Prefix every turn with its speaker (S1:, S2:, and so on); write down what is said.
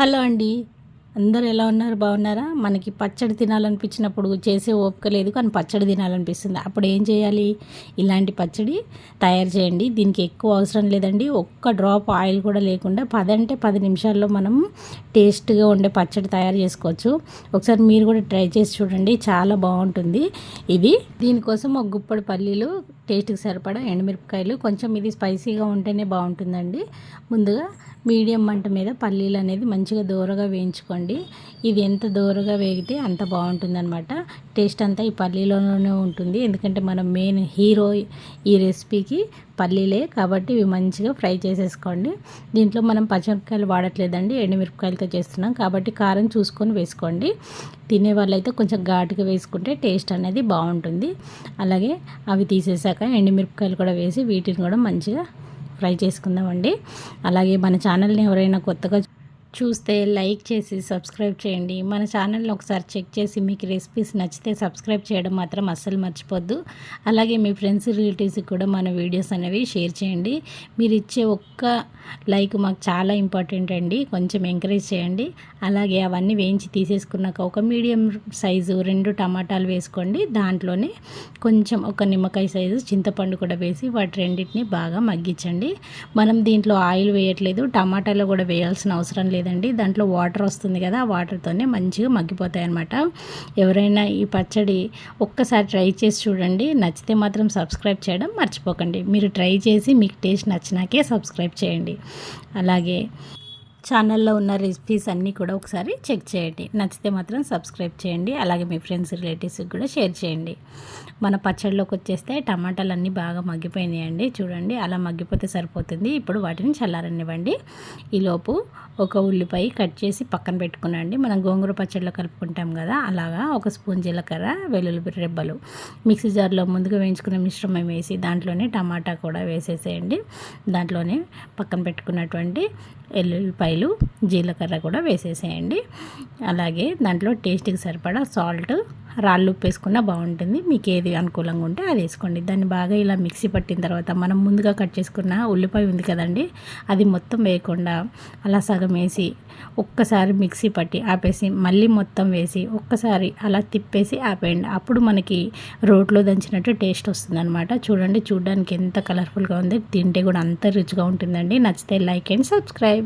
S1: Hello అండి. అందరు ఎలా ఉన్నారు? బాగున్నారా? మనకి పచ్చడి తినాలనిపించినప్పుడు చేసే ఓపిక లేదు కానీ పచ్చడి తినాలనిపిస్తుంది. అప్పుడు ఏం చేయాలి? ఇలాంటి పచ్చడి తయారు చేయండి. దీనికి ఎక్కువ అవసరం లేదండి. ఒక్క డ్రాప్ ఆయిల్ కూడా లేకుండా పదంటే పది నిమిషాల్లో మనం టేస్ట్గా ఉండే పచ్చడి తయారు చేసుకోవచ్చు. ఒకసారి మీరు కూడా ట్రై చేసి చూడండి. చాలా బాగుంటుంది. ఇది దీనికోసం ఒక గుప్పడి పల్లీలు టేస్ట్కి సరిపడా ఎండుమిరపకాయలు. కొంచెం ఇది స్పైసీగా ఉంటేనే బాగుంటుందండి. ముందుగా మీడియం మంట మీద పల్లీలు అనేది మంచిగా దూరగా వేయించుకోండి. ఇది ఎంత దూరగా వేగితే అంత బాగుంటుందన్నమాట. టేస్ట్ అంతా ఈ పల్లీలోనే ఉంటుంది. ఎందుకంటే మనం మెయిన్ హీరో ఈ రెసిపీకి పల్లీలే కాబట్టి ఇవి మంచిగా ఫ్రై చేసేసుకోండి. దీంట్లో మనం పచ్చిమిరపకాయలు వాడట్లేదండి ఎండుమిరపకాయలతో చేస్తున్నాం. కాబట్టి కారం చూసుకొని వేసుకోండి. తినే వాళ్ళైతే కొంచెం ఘాటుగా వేసుకుంటే టేస్ట్ అనేది బాగుంటుంది. అలాగే అవి తీసేసాక ఎండుమిరపకాయలు కూడా వేసి వీటిని కూడా మంచిగా ఫ్రై చేసుకుందామండి. అలాగే మన ఛానల్ని ఎవరైనా కొత్తగా చూస్తే లైక్ చేసి సబ్స్క్రైబ్ చేయండి. మన ఛానల్ని ఒకసారి చెక్ చేసి మీకు రెసిపీస్ నచ్చితే సబ్స్క్రైబ్ చేయడం మాత్రం అస్సలు మర్చిపోద్దు. అలాగే మీ ఫ్రెండ్స్ రిలేటివ్స్కి కూడా మన వీడియోస్ అనేవి షేర్ చేయండి. మీరు ఇచ్చే ఒక్క లైక్ మాకు చాలా ఇంపార్టెంట్ అండి. కొంచెం ఎంకరేజ్ చేయండి. అలాగే అవన్నీ వేయించి తీసేసుకున్నాక ఒక మీడియం సైజు రెండు టమాటాలు వేసుకోండి. దాంట్లోనే కొంచెం ఒక నిమ్మకాయ సైజు చింతపండు కూడా వేసి వాటి రెండింటిని బాగా మగ్గించండి. మనం దీంట్లో ఆయిల్ వేయట్లేదు. టమాటాలో కూడా వేయాల్సిన అవసరం లేదండి. లేదండి దాంట్లో వాటర్ వస్తుంది కదా ఆ వాటర్తోనే మంచిగా మగ్గిపోతాయి అనమాట ఎవరైనా ఈ పచ్చడి ఒక్కసారి ట్రై చేసి చూడండి. నచ్చితే మాత్రం సబ్స్క్రైబ్ చేయడం మర్చిపోకండి. మీరు ట్రై చేసి మీకు టేస్ట్ నచ్చినాకే సబ్స్క్రైబ్ చేయండి. అలాగే ఛానల్లో ఉన్న రెసిపీస్ అన్నీ కూడా ఒకసారి చెక్ చేయండి. నచ్చితే మాత్రం సబ్స్క్రైబ్ చేయండి. అలాగే మీ ఫ్రెండ్స్ రిలేటివ్స్కి కూడా షేర్ చేయండి. మన పచ్చడిలోకి వచ్చేస్తే టమాటాలు అన్నీ బాగా మగ్గిపోయినాయండి. చూడండి అలా మగ్గిపోతే సరిపోతుంది. ఇప్పుడు వాటిని చల్లారనివ్వండి. ఈలోపు ఒక ఉల్లిపాయ కట్ చేసి పక్కన పెట్టుకునండి మనం గోంగూర పచ్చడిలో కలుపుకుంటాం కదా అలాగా ఒక స్పూన్ జీలకర్ర వెల్లుల్లి రెబ్బలు మిక్సీ జార్లో ముందుగా వేయించుకున్న మిశ్రమం వేసి దాంట్లోనే టమాటా కూడా వేసేసేయండి. దాంట్లోనే పక్కన పెట్టుకున్నటువంటి ఎల్లుల్లిపాయలు జీలకర్ర కూడా వేసేసేయండి. అలాగే దాంట్లో టేస్ట్కి సరిపడా సాల్ట్ రాళ్ళు ఉప్పు వేసుకున్నా బాగుంటుంది. మీకు ఏది అనుకూలంగా ఉంటే అది వేసుకోండి. దాన్ని బాగా ఇలా మిక్సీ పట్టిన తర్వాత మనం ముందుగా కట్ చేసుకున్న ఉల్లిపాయ ఉంది కదండి అది మొత్తం వేయకుండా అలా సగం వేసి ఒక్కసారి మిక్సీ పట్టి ఆపేసి మళ్ళీ మొత్తం వేసి ఒక్కసారి అలా తిప్పేసి ఆపేయండి. అప్పుడు మనకి రోట్లో దంచినట్టు టేస్ట్ వస్తుందన్నమాట. చూడండి చూడడానికి ఎంత కలర్ఫుల్గా ఉంది. తింటే కూడా అంత రుచిగా ఉంటుందండి. నచ్చితే లైక్ అండ్ సబ్స్క్రైబ్.